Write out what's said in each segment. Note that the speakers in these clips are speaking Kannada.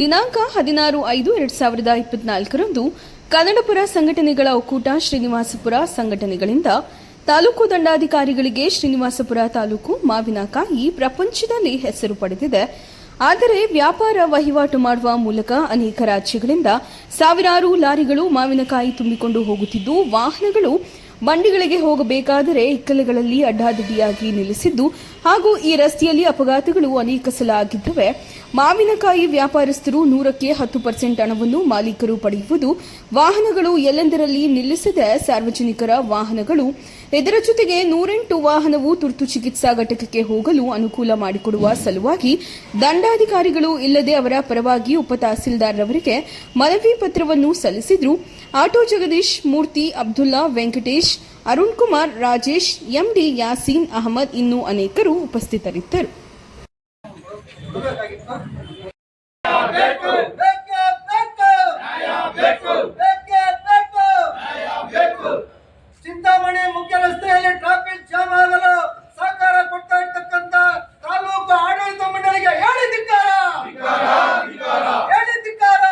ದಿನಾಂಕ ಹದಿನಾರು ಐದು ಎರಡ್ ಸಾವಿರದ ಇಪ್ಪತ್ನಾಲ್ಕರಂದು ಕನ್ನಡಪುರ ಸಂಘಟನೆಗಳ ಒಕ್ಕೂಟ ಶ್ರೀನಿವಾಸಪುರ ಸಂಘಟನೆಗಳಿಂದ ತಾಲೂಕು ದಂಡಾಧಿಕಾರಿಗಳಿಗೆ ಶ್ರೀನಿವಾಸಪುರ ತಾಲೂಕು ಮಾವಿನಕಾಯಿ ಪ್ರಪಂಚದಲ್ಲಿ ಹೆಸರು ಪಡೆದಿದೆ. ಆದರೆ ವ್ಯಾಪಾರ ವಹಿವಾಟು ಮಾಡುವ ಮೂಲಕ ಅನೇಕ ರಾಜ್ಯಗಳಿಂದ ಸಾವಿರಾರು ಲಾರಿಗಳು ಮಾವಿನಕಾಯಿ ತುಂಬಿಕೊಂಡು ಹೋಗುತ್ತಿದ್ದು, ವಾಹನಗಳು ಬಂಡಿಗಳಿಗೆ ಹೋಗಬೇಕಾದರೆ ಇಕ್ಕಲೆಗಳಲ್ಲಿ ಅಡ್ಡಾದಿಡ್ಡಿಯಾಗಿ ನಿಲ್ಲಿಸಿದ್ದು ಹಾಗೂ ಈ ರಸ್ತೆಯಲ್ಲಿ ಅಪಘಾತಗಳು ಅನೇಕ ಸಲ ಆಗಿದ್ದವೆ, ಮಾವಿನಕಾಯಿ ವ್ಯಾಪಾರಸ್ಥರು ನೂರಕ್ಕೆ ಹತ್ತು ಪರ್ಸೆಂಟ್ ಹಣವನ್ನು ಮಾಲೀಕರು ಪಡೆಯುವುದು, ವಾಹನಗಳು ಎಲ್ಲೆಂದರಲ್ಲಿ ನಿಲ್ಲಿಸದೆ ಸಾರ್ವಜನಿಕರ ವಾಹನಗಳು ಇದರ ಜೊತೆಗೆ ನೂರೆಂಟು ವಾಹನವು ತುರ್ತು ಚಿಕಿತ್ಸಾ ಘಟಕಕ್ಕೆ ಹೋಗಲು ಅನುಕೂಲ ಮಾಡಿಕೊಡುವ ಸಲುವಾಗಿ ದಂಡಾಧಿಕಾರಿಗಳು ಇಲ್ಲದೆ ಅವರ ಪರವಾಗಿ ಉಪ ತಹಸೀಲ್ದಾರ್ರವರಿಗೆ ಮನವಿ ಪತ್ರವನ್ನು ಸಲ್ಲಿಸಿದ್ರು. ಆಟೋ ಜಗದೀಶ್, ಮೂರ್ತಿ ಅಬ್ದುಲ್ಲಾ, ವೆಂಕಟೇಶ್, ಅರುಣ್ ಕುಮಾರ್, ರಾಜೇಶ್, ಎಂಡಿ ಯಾಸೀನ್ ಅಹಮದ್ ಇನ್ನೂ ಅನೇಕರು ಉಪಸ್ಥಿತರಿದ್ದರು ಬೇಕೇ ಬೇಕು ಬೇಕೇ ಬೇಕು ಚಿಂತಾಮಣಿ ಮುಖ್ಯ ರಸ್ತೆಯಲ್ಲಿ ಟ್ರಾಫಿಕ್ ಜಾಮ್ ಆಗಲು ಸಹಕಾರ ಕೊಡ್ತಾ ಇರ್ತಕ್ಕಂತ ತಾಲೂಕು ಆಡಳಿತ ಮಂಡಳಿಗೆ ಹೇಳಿ ಧಿಕ್ಕಾರ ಹೇಳಿ ಧಿಕ್ಕಾರ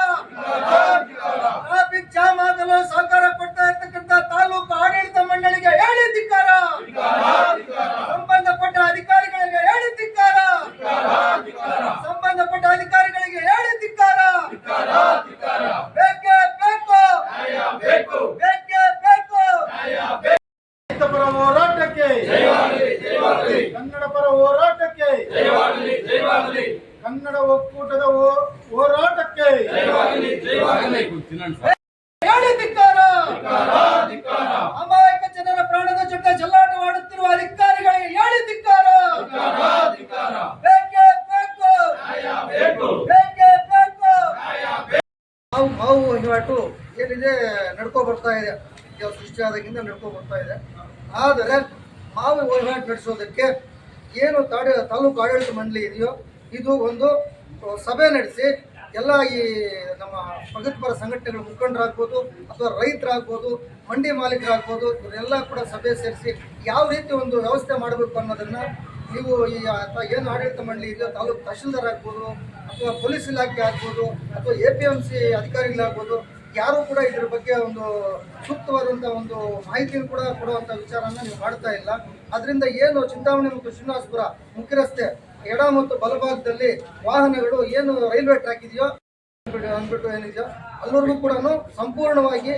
ಟ್ರಾಫಿಕ್ ಜಾಮ್ ಆಗಲು ಸಹಕಾರ ಕೊಡ್ತಾ ಇರ್ತಕ್ಕಂತ ತಾಲೂಕು ಆಡಳಿತ ಮಂಡಳಿಗೆ ಹೇಳಿ ಧಿಕ್ಕಾರ ಸಂಬಂಧಪಟ್ಟ ಅಧಿಕಾರಿಗಳಿಗೆ ಹೇಳಿ ಧಿಕ್ಕಾರ ಸಂಬಂಧಪಟ್ಟ ಅಧಿಕಾರಿಗಳಿಗೆ ಹೇಳಿ ಧಿಕ್ಕಾರ ಬೇಕೇ ಬೇಕು ಬೇಕೇ ಬೇಕು ರೈತ ಪರ ಹೋರಾಟಕ್ಕೆ ಕನ್ನಡ ಪರ ಹೋರಾಟಕ್ಕೆ ಕನ್ನಡ ಒಕ್ಕೂಟದ ಹೋ- ಹೋರಾಟಕ್ಕೆ ಹೇಳಿ ಧಿಕ್ಕಾರ ಅಮಾಯಕ ಜನರ ಪ್ರಾಣದ ಜೊತೆ ಜಲ್ಲಾಟವಾಡುತ್ತಿರುವ ಅಧಿಕಾರಿಗಳಿಗೆ ಹೇಳಿ ಧಿಕ್ಕಾರ. ಬೇಕೇ ಬೇಕು. ಬೇಕೇ. ಬೇಕು ಮಾವು ವಹಿವಾಟು ಏನಿದೆ ನಡ್ಕೊ ಬರ್ತಾ ಇದೆ. ಯಾವ ಸೃಷ್ಟಿಯಾದಾಗಿಂದ ನಡ್ಕೊ ಬರ್ತಾ ಇದೆ. ಆದರೆ ಮಾವು ವಹಿವಾಟು ನಡೆಸೋದಕ್ಕೆ ಏನು ತಾಡ ತಾಲೂಕು ಆಡಳಿತ ಮಂಡಳಿ ಇದೆಯೋ? ಇದು ಒಂದು ಸಭೆ ನಡೆಸಿ ಎಲ್ಲ ಈ ನಮ್ಮ ಪ್ರಗತಿಪರ ಸಂಘಟನೆಗಳ ಮುಖಂಡರಾಗ್ಬೋದು ಅಥವಾ ರೈತರಾಗ್ಬೋದು, ಮಂಡಿ ಮಾಲೀಕರಾಗ್ಬೋದು, ಇವರೆಲ್ಲ ಕೂಡ ಸಭೆ ಸೇರಿಸಿ ಯಾವ ರೀತಿ ಒಂದು ವ್ಯವಸ್ಥೆ ಮಾಡಬೇಕು ಅನ್ನೋದನ್ನು ನೀವು ಈ ಅಥವಾ ಏನು ಆಡಳಿತ ಮಂಡಳಿ ಇದೆಯೋ, ತಾಲೂಕು ತಹಶೀಲ್ದಾರ್ ಆಗ್ಬೋದು ಅಥವಾ ಪೊಲೀಸ್ ಇಲಾಖೆ ಆಗ್ಬೋದು ಅಥವಾ ಎ ಪಿ ಎಂ ಸಿ ಅಧಿಕಾರಿಗಳಾಗ್ಬೋದು, ಯಾರೂ ಕೂಡ ಇದ್ರ ಬಗ್ಗೆ ಒಂದು ಸೂಕ್ತವಾದಂಥ ಒಂದು ಮಾಹಿತಿಯನ್ನು ಕೂಡ ಕೊಡುವಂಥ ವಿಚಾರನ ನೀವು ಮಾಡ್ತಾ ಇಲ್ಲ. ಅದರಿಂದ ಏನು ಚಿಂತಾಮಣಿ ಮತ್ತು ಶ್ರೀನಿವಾಸಪುರ ಮುಖ್ಯ ರಸ್ತೆ ಎಡ ಮತ್ತು ಬಲಭಾಗದಲ್ಲಿ ವಾಹನಗಳು ಏನು ರೈಲ್ವೆ ಟ್ರ್ಯಾಕ್ ಇದೆಯೋ ಅಂದ್ಬಿಟ್ಟು- ಏನಿದೆಯೋ ಅಲ್ಲಿವರೆಗೂ ಕೂಡ ಸಂಪೂರ್ಣವಾಗಿ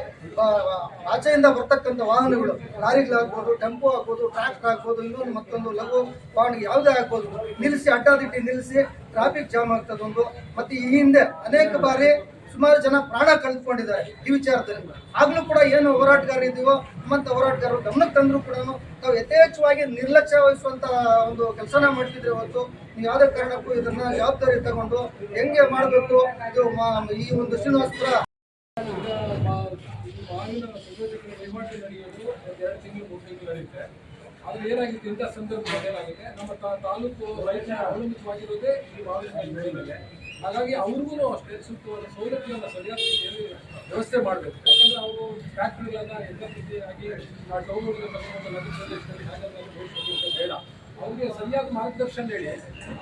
ಆಚೆಯಿಂದ ಬರ್ತಕ್ಕಂಥ ವಾಹನಗಳು. ಲಾರಿಗಳಾಗ್ಬೋದು ಟೆಂಪೋ ಆಗ್ಬೋದು, ಟ್ರ್ಯಾಕ್ಟರ್ ಆಗ್ಬೋದು, ಇನ್ನೊಂದು ಮತ್ತೊಂದು ಲಘು ವಾಹನ ಯಾವುದೇ ಆಗ್ಬೋದು. ನಿಲ್ಲಿಸಿ ಅಡ್ಡಾದಿಟ್ಟು ನಿಲ್ಲಿಸಿ ಟ್ರಾಫಿಕ್ ಜಾಮ್ ಆಗ್ತದೊಂದು ಮತ್ತೆ ಈ ಹಿಂದೆ ಅನೇಕ ಬಾರಿ ಸುಮಾರು ಜನ ಪ್ರಾಣ ಕಳೆದುಕೊಂಡಿದ್ದಾರೆ ಈ ವಿಚಾರದಲ್ಲಿ. ಆಗ್ಲೂ ಕೂಡ ಏನು ಹೋರಾಟಗಾರ ಇದೀವೋ ನಮ್ಮಂತ ಹೋರಾಟಗಾರರು ಗಮನಕ್ಕೆ ತಂದರೂ ಕೂಡ ನಾವು ಯಥೇಚ್ಛವಾಗಿ ನಿರ್ಲಕ್ಷ್ಯ ವಹಿಸುವಂತ ಒಂದು ಕೆಲಸನ ಮಾಡ್ತಿದ್ರೆ ಹೊತ್ತು ನೀವು ಯಾವುದೇ ಕಾರಣಕ್ಕೂ ಇದನ್ನ ಜವಾಬ್ದಾರಿ ತಗೊಂಡು ಹೆಂಗೆ ಮಾಡಬೇಕು ಇದು ಈ ಒಂದು ಶ್ರೀನಿವಾಸಪುರ ಆದ್ರೆ ಏನಾಗಿತ್ತು ಇಂಥ ಸಂದರ್ಭದಲ್ಲಿ ಏನಾಗಿದೆ ನಮ್ಮ ತಾಲೂಕು ರೈತರ ಅವಲಂಬಿತವಾಗಿರೋದೇ ಈ ಮಾವಿನ ಮೇಲೆ ಹಾಗಾಗಿ ಅವ್ರಿಗೂ ಅಷ್ಟೇ ಸೂಕ್ತವಾದ ಸೌಲಭ್ಯವನ್ನು ಸರಿಯಾದ ರೀತಿಯಲ್ಲಿ ವ್ಯವಸ್ಥೆ ಮಾಡಬೇಕು. ಯಾಕಂದ್ರೆ ಅವರು ಫ್ಯಾಕ್ಟ್ರಿಗಳನ್ನು ಎಲ್ಲ ರೀತಿಯಾಗಿ ಆ ಟೌನ್ಗಳಿಗೆ ತಗೊಂಡು ನಗರ ಪ್ರದೇಶದಲ್ಲಿ ಬೆಳೆಸೋದು ಅಂತ ಬೇಡ. ಅವ್ರಿಗೆ ಸರಿಯಾದ ಮಾರ್ಗದರ್ಶನ ಹೇಳಿ,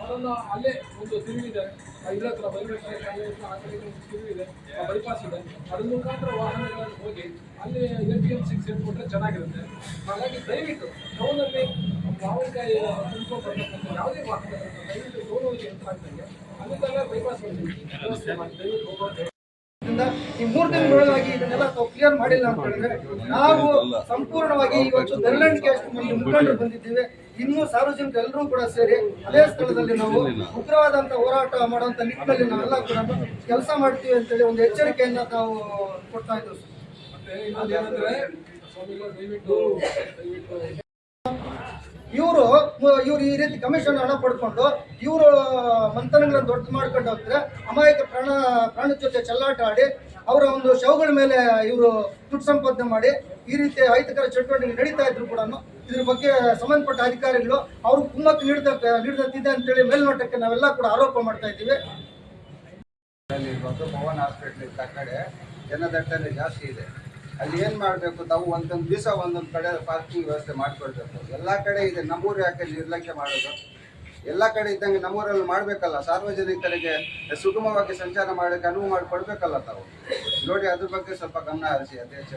ಅವರನ್ನ ಅಲ್ಲೇ ಒಂದು ತಿರುವಿದೆ ಇದ್ರ ಹತ್ರ ಅಂತ ಆ ಕಡೆ ತಿರುವಿದೆ ಬೈಪಾಸ್ ಇದೆ ಅದ್ರ ಮುಖಾಂತರ ವಾಹನಗಳನ್ನು ಹೋಗಿ, ಅಲ್ಲಿ ಎ ಪಿ ಎಂ ಸಿಕ್ಸ್ ಸೇರಿಕೊಂಡ್ರೆ ಚೆನ್ನಾಗಿರುತ್ತೆ. ಹಾಗಾಗಿ ದಯವಿಟ್ಟು ಟೌನಲ್ಲಿ ಮಾವಿನಕಾಯಿ ಯಾವುದೇ ಈ ಮೂರು ದಿನಗಳೊಳಗಾಗಿ ಇದನ್ನೆಲ್ಲ ತಾವು ಕ್ಲಿಯರ್ ಮಾಡಿಲ್ಲ ಅಂತ ಹೇಳಿದ್ರೆ ನಾವು ಸಂಪೂರ್ಣವಾಗಿ ಇವತ್ತು ಬೆರಳಿಗೆ ಕ್ಯಾಸ್ಟ್ನಲ್ಲಿ ಮುಖಂಡರು ಬಂದಿದ್ದೇವೆ. ಇನ್ನೂ ಸಾರ್ವಜನಿಕರು ಎಲ್ಲರೂ ಕೂಡ ಸೇರಿ ಅದೇ ಸ್ಥಳದಲ್ಲಿ ನಾವು ಉಗ್ರವಾದಂತ ಹೋರಾಟ ಮಾಡುವಂತ ನಿಟ್ಟಿನಲ್ಲಿ ನಾವೆಲ್ಲ ಕೂಡ ಕೆಲಸ ಮಾಡ್ತೀವಿ ಅಂತೇಳಿ ಒಂದು ಎಚ್ಚರಿಕೆಯನ್ನ ನಾವು ಕೊಡ್ತಾ ಇದ್ದೀವಿ ಇವರು, ಇವ್ರು ಈ ರೀತಿ ಕಮಿಷನ್ ಹಣ ಪಡ್ಕೊಂಡು, ಇವರು ಮಂಥನಗಳನ್ನು ದೊಡ್ಡ ಮಾಡ್ಕೊಂಡು ಹೋಗ್ತಾರೆ. ಅಮಾಯಕ ಪ್ರಾಣ ಪ್ರಾಣ ಜೊತೆ ಚೆಲ್ಲಾಟ ಆಡಿ, ಅವರ ಒಂದು ಶವಗಳ ಮೇಲೆ ಇವರು ದುಡ್ಡು ಸಂಪಾದನೆ ಮಾಡಿ, ಈ ರೀತಿ ಅಹಿತಕರ ಚಟುವಟಿಕೆ ನಡೀತಾ ಇದ್ರು ಕೂಡ ಇದ್ರ ಬಗ್ಗೆ ಸಂಬಂಧಪಟ್ಟ ಅಧಿಕಾರಿಗಳು ಅವರು ಕುಮ್ಮಕ್ಕು ನೀಡಿದ ನೀಡಿದಂತಿದೆ ಅಂತೇಳಿ ಮೇಲ್ನೋಟಕ್ಕೆ ನಾವೆಲ್ಲ ಕೂಡ ಆರೋಪ ಮಾಡ್ತಾ ಇದ್ದೀವಿ. ಪವನ್ ಹಾಸ್ಪಿಟ್ಲ್ ಕಡೆ ಜನದಟ್ಟಣೆ ಜಾಸ್ತಿ ಇದೆ. ಅಲ್ಲಿ ಏನು ಮಾಡಬೇಕು? ತಾವು ಒಂದೊಂದು ದಿವಸ ಒಂದೊಂದು ಕಡೆ ಪಾರ್ಕಿಂಗ್ ವ್ಯವಸ್ಥೆ ಮಾಡಿಕೊಳ್ಬೇಕು. ಎಲ್ಲ ಕಡೆ ಇದೆ. ನಮ್ಮೂರು ಯಾಕೆ ನಿರ್ಲಕ್ಷ್ಯ ಮಾಡೋದು? ಎಲ್ಲ ಕಡೆ ಇದ್ದಂಗೆ ನಮ್ಮೂರಲ್ಲಿ ಮಾಡಬೇಕಲ್ಲ. ಸಾರ್ವಜನಿಕರಿಗೆ ಸುಗಮವಾಗಿ ಸಂಚಾರ ಮಾಡೋಕ್ಕೆ ಅನುವು ಮಾಡಿಕೊಡ್ಬೇಕಲ್ಲ ತಾವು. ನೋಡಿ ಅದ್ರ ಬಗ್ಗೆ ಸ್ವಲ್ಪ ಗಮನ ಹರಿಸಿ. ಅಧ್ಯಕ್ಷ